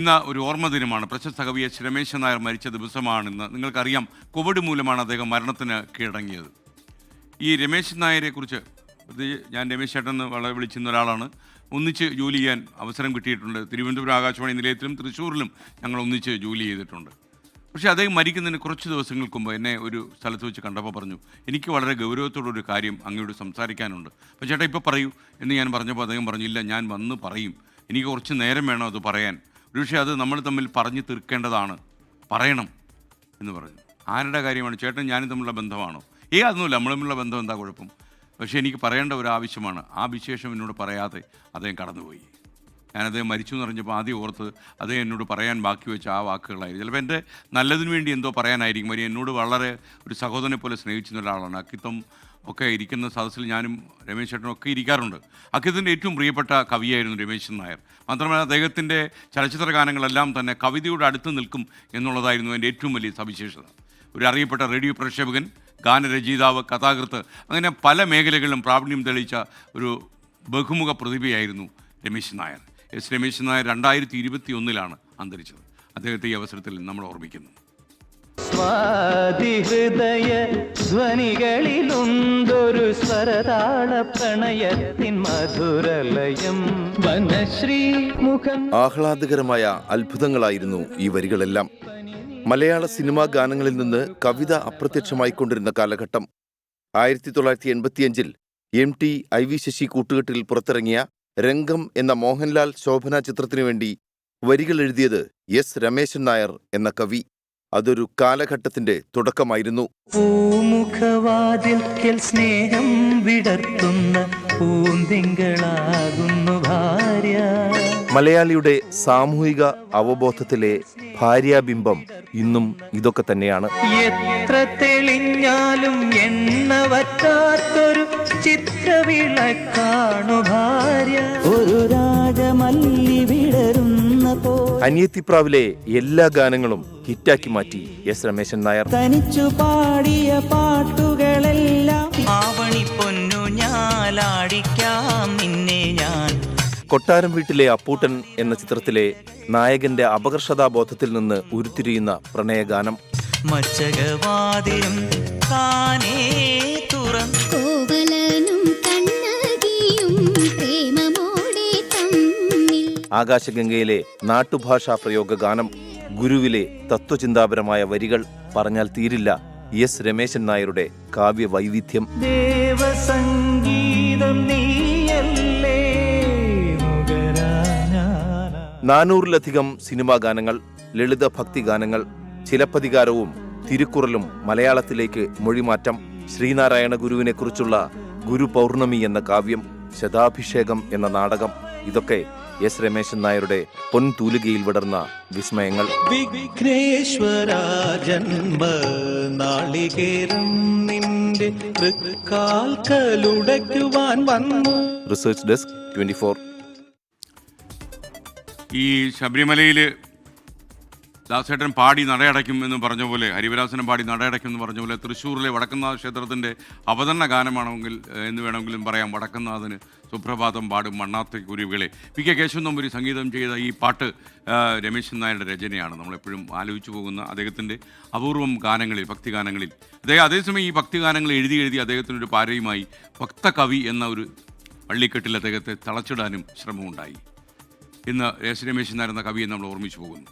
ഇന്ന് ഒരു ഓർമ്മ ദിനമാണ്. പ്രശസ്ത കവി എച്ച് രമേശൻ നായർ മരിച്ച ദിവസമാണെന്ന് നിങ്ങൾക്കറിയാം കോവിഡ് മൂലമാണ് അദ്ദേഹം മരണത്തിന് കീഴടങ്ങിയത്. ഈ രമേശൻ നായരെ കുറിച്ച് ഞാൻ രമേശ് ചേട്ടൻ വളരെ വിളിച്ചിരുന്ന ഒരാളാണ്. ഒന്നിച്ച് ജോലി ചെയ്യാൻ അവസരം കിട്ടിയിട്ടുണ്ട്. തിരുവനന്തപുരം ആകാശവാണി നിലയത്തിലും തൃശ്ശൂരിലും ഞങ്ങൾ ഒന്നിച്ച് ജോലി ചെയ്തിട്ടുണ്ട്. പക്ഷേ അദ്ദേഹം മരിക്കുന്നതിന് കുറച്ച് ദിവസങ്ങൾക്ക് മുമ്പ് എന്നെ ഒരു സ്ഥലത്ത് വെച്ച് കണ്ടപ്പോൾ പറഞ്ഞു എനിക്ക് വളരെ ഗൗരവത്തോടൊരു കാര്യം അങ്ങയോട് സംസാരിക്കാനുണ്ട്. അപ്പോൾ ചേട്ടാ ഇപ്പോൾ പറയൂ. എന്ന് ഞാൻ പറഞ്ഞപ്പോൾ അദ്ദേഹം പറഞ്ഞു ഇല്ല ഞാൻ വന്ന് പറയും. എനിക്ക് കുറച്ച് നേരം വേണം അത് പറയാൻ. ഒരുപക്ഷെ അത് നമ്മൾ തമ്മിൽ പറഞ്ഞു തീർക്കേണ്ടതാണ്. പറയണം എന്ന് പറഞ്ഞു. ആരുടെ കാര്യമാണ്? ചേട്ടൻ ഞാനും തമ്മിലുള്ള ബന്ധമാണോ? ഏ അതൊന്നുമില്ല. നമ്മൾ തമ്മിലുള്ള ബന്ധം എന്താ കുഴപ്പം? പക്ഷേ എനിക്ക് പറയേണ്ട ഒരു ആവശ്യമാണ്. ആ വിശേഷം എന്നോട് പറയാതെ അദ്ദേഹം കടന്നുപോയി. ഞാൻ അദ്ദേഹം മരിച്ചു എന്ന് പറഞ്ഞപ്പോൾ ആദ്യം ഓർത്ത് അദ്ദേഹം എന്നോട് പറയാൻ ബാക്കി വെച്ച ആ വാക്കുകളായിരുന്നു ചിലപ്പോൾ എന്റെ നല്ലതിന് വേണ്ടി എന്തോ പറയാനായിരിക്കും. അവർ എന്നോട് വളരെ ഒരു സഹോദരനെ പോലെ സ്നേഹിച്ചിരുന്ന ഒരാളാണ്. അക്കിത്തം ഒക്കെ ഇരിക്കുന്ന സദസ്സിൽ ഞാനും രമേശ് ചേട്ടനും ഒക്കെ ഇരിക്കാറുണ്ട്. അക്കിത്തിന്റെ ഏറ്റവും പ്രിയപ്പെട്ട കവിയായിരുന്നു രമേശൻ നായർ. മാത്രമല്ല അദ്ദേഹത്തിന്റെ ചലച്ചിത്ര ഗാനങ്ങളെല്ലാം തന്നെ കവിതയോട് അടുത്ത് നിൽക്കും എന്നുള്ളതായിരുന്നു എന്റെ ഏറ്റവും വലിയ സവിശേഷത. ഒരു അറിയപ്പെട്ട റേഡിയോ പ്രക്ഷേപകൻ ഗാനരചയിതാവ് കഥാകൃത്ത് അങ്ങനെ പല മേഖലകളിലും പ്രാവീണ്യം തെളിയിച്ച ഒരു ബഹുമുഖ പ്രതിഭയായിരുന്നു രമേശ് നായർ. എസ് രമേശ് നായർ രണ്ടായിരത്തി ഇരുപത്തി ഒന്നിലാണ് അന്തരിച്ചത്. അദ്ദേഹത്തെ ഈ അവസരത്തിൽ നമ്മൾ ഓർമ്മിക്കുന്നു. സ്വാതിഹൃദയ ധ്വനികളിലുണ്ടൊരു സ്വരതാള പ്രണയത്തിൻ മധുരലയം. വനശ്രീ മുഖം ആഹ്ലാദകരമായ അത്ഭുതങ്ങളായിരുന്നു ഈ വരികളെല്ലാം. മലയാള സിനിമാ ഗാനങ്ങളിൽ നിന്ന് കവിത അപ്രത്യക്ഷമായിക്കൊണ്ടിരുന്ന കാലഘട്ടം. ആയിരത്തി തൊള്ളായിരത്തി എൺപത്തിയഞ്ചിൽ M T I V Sasi കൂട്ടുകെട്ടിൽ പുറത്തിറങ്ങിയ രംഗം എന്ന മോഹൻലാൽ ശോഭന ചിത്രത്തിനു വേണ്ടി വരികൾ എഴുതിയത് എസ്. രമേശൻ നായർ എന്ന കവി. അതൊരു കാലഘട്ടത്തിന്റെ തുടക്കമായിരുന്നു. സ്നേഹം വിടർത്തുന്ന ഭാര്യ. മലയാളിയുടെ സാമൂഹിക അവബോധത്തിലെ ഭാര്യാബിംബം ഇന്നും ഇതൊക്കെ തന്നെയാണ്. എത്ര തെളിഞ്ഞാലും എണ്ണ വറ്റാത്തൊരു ചിത്രവിളക്കാണു ഭാര്യ. ഒരു രാജമല്ലി വിടരുന്ന അനിയത്തിപ്രാവിലെ എല്ലാ ഗാനങ്ങളും ഹിറ്റാക്കി മാറ്റി എസ് രമേശൻ നായർ. തനിച്ചു പാടിയ പാട്ടുകളെല്ലാം ആവണി പൊന്നു ഞാലാടിക്കാം. കൊട്ടാരം വീട്ടിലെ അപ്പൂട്ടൻ എന്ന ചിത്രത്തിലെ നായകന്റെ അപകർഷതാബോധത്തിൽ നിന്ന് ഉരുത്തിരിയുന്ന പ്രണയഗാനം. മച്ചകവാതിലും താനേ തുറന്നു. ആകാശഗംഗയിലെ നാട്ടുഭാഷാ പ്രയോഗ ഗാനം ഗുരുവിലെ തത്വചിന്താപരമായ വരികൾ പറഞ്ഞാൽ തീരില്ല. എസ് രമേശൻ നായരുടെ കാവ്യവൈവിധ്യം. ദേവസംഗീതം നീയല്ലേ നാനൂറിലധികം സിനിമാ ഗാനങ്ങൾ ലളിത ഭക്തി ഗാനങ്ങൾ ചിലപ്പതികാരവും തിരുക്കുറലും മലയാളത്തിലേക്ക് മൊഴിമാറ്റം ശ്രീനാരായണ ഗുരുവിനെക്കുറിച്ചുള്ള ഗുരു പൗർണമി എന്ന കാവ്യം ശതാഭിഷേകം എന്ന നാടകം ഇതൊക്കെ എസ് രമേശൻ നായരുടെ പൊൻതൂലികയിൽ വിടർന്ന വിസ്മയങ്ങൾ. നാളികേരം നിന്റെ റിസർച്ച് ഡെസ്ക് ട്വന്റി ഫോർ. ഈ ശബരിമലയിൽ ദാസേട്ടൻ പാടി നടയടയ്ക്കും എന്ന് പറഞ്ഞ പോലെ ഹരിവരാസനം പാടി നടയടയ്ക്കും എന്ന് പറഞ്ഞ പോലെ തൃശ്ശൂരിലെ വടക്കുന്നാഥ ക്ഷേത്രത്തിന്റെ അവതരണ ഗാനമാണെങ്കിൽ എന്ന് വേണമെങ്കിലും പറയാം. വടക്കനാഥന് സുപ്രഭാതം പാടും മണ്ണാത്ത കുരുവികളെ പി കെ കേശവൻ നമ്പൂരി സംഗീതം ചെയ്ത ഈ പാട്ട് രമേശൻ നായരുടെ രചനയാണ്. നമ്മളെപ്പോഴും ആലോചിച്ചു പോകുന്ന അദ്ദേഹത്തിന്റെ അപൂർവം ഗാനങ്ങളിൽ ഭക്തിഗാനങ്ങളിൽ. അദ്ദേഹം അതേസമയം ഈ ഭക്തിഗാനങ്ങൾ എഴുതി എഴുതി അദ്ദേഹത്തിനൊരു പാരയുമായി ഭക്തകവി എന്ന ഒരു പള്ളിക്കെട്ടിൽ അദ്ദേഹത്തെ തളച്ചിടാനും ശ്രമമുണ്ടായി. ഇന്ന് രമേശൻ നായർ എന്ന കവിയെ നമ്മൾ ഓർമ്മിച്ചു പോകുന്നു.